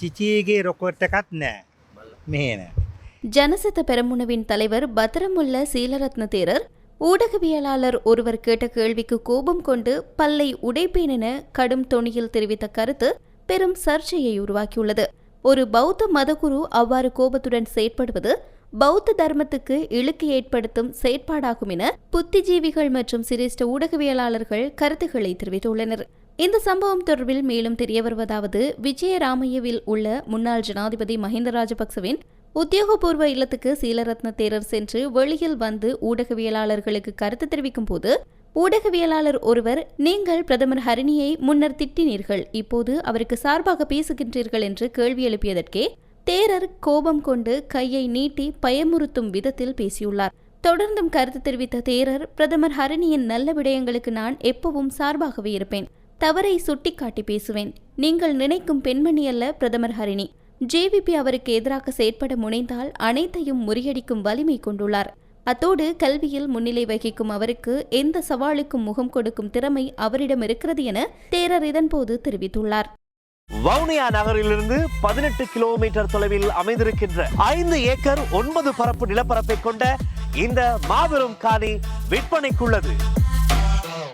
චිචීගේ rocket එකත් නෑ මේ නෑ. ஜனசத பெரமுனவின் தலைவர் பத்திரமுல்ல சீலரத்ன தேரர் ஊடகவியலாளர் ஒருவர் கேட்ட கேள்விக்கு கோபம் கொண்டு பல்லை உடைப்பேன் என கடும் தொனியில் தெரிவித்த கருத்து பெரும் சர்ச்சையை உருவாக்கியுள்ளது ஒரு பௌத்த மதகுரு அவ்வாறு கோபத்துடன் செயற்படுவது பௌத்த தர்மத்துக்கு இழுக்கு ஏற்படுத்தும் செயற்பாடாகும் என புத்திஜீவிகள் மற்றும் சிரேஷ்ட ஊடகவியலாளர்கள் கருத்துக்களை தெரிவித்துள்ளனர் இந்த சம்பவம் தொடர்பில் மேலும் தெரிய வருவதாவது விஜயராமையவில் உள்ள முன்னாள் ஜனாதிபதி மஹிந்த ராஜபக்சவின் உத்தியோகபூர்வ இல்லத்துக்கு சீலரத்ன தேரர் சென்று வெளியில் வந்து ஊடகவியலாளர்களுக்கு கருத்து தெரிவிக்கும் போது ஊடகவியலாளர் ஒருவர் நீங்கள் பிரதமர் ஹரிணியை முன்னர் திட்டினீர்கள் இப்போது அவருக்கு சார்பாக பேசுகின்றீர்கள் என்று கேள்வி எழுப்பியதற்கே தேரர் கோபம் கொண்டு கையை நீட்டி பயமுறுத்தும் விதத்தில் பேசியுள்ளார். தொடர்ந்தும் கருத்து தெரிவித்த தேரர் பிரதமர் ஹரிணியின் நல்ல விடயங்களுக்கு நான் எப்பவும் சார்பாகவே இருப்பேன். தவறை சுட்டிக்காட்டி பேசுவேன். நீங்கள் நினைக்கும் பெண்மணி அல்ல பிரதமர் ஹரிணி. ஜேவிபி அவருக்கு எதிராக செயற்பட முனைந்தால் அனைத்தையும் முறியடிக்கும் வலிமை கொண்டுள்ளார். அத்தோடு கல்வியில் முன்னிலை வகிக்கும் அவருக்கு எந்த சவாலுக்கும் முகம் கொடுக்கும் திறமை அவரிடம் இருக்கிறது என தேரர் இதன்போது தெரிவித்துள்ளார். வவுனியா நகரிலிருந்து பதினெட்டு கிலோமீட்டர் தொலைவில் அமைந்திருக்கின்ற ஐந்து ஏக்கர் ஒன்பது பரப்பு நிலப்பரப்பை கொண்ட இந்த மாபெரும் காணி விற்பனைக்குள்ளது.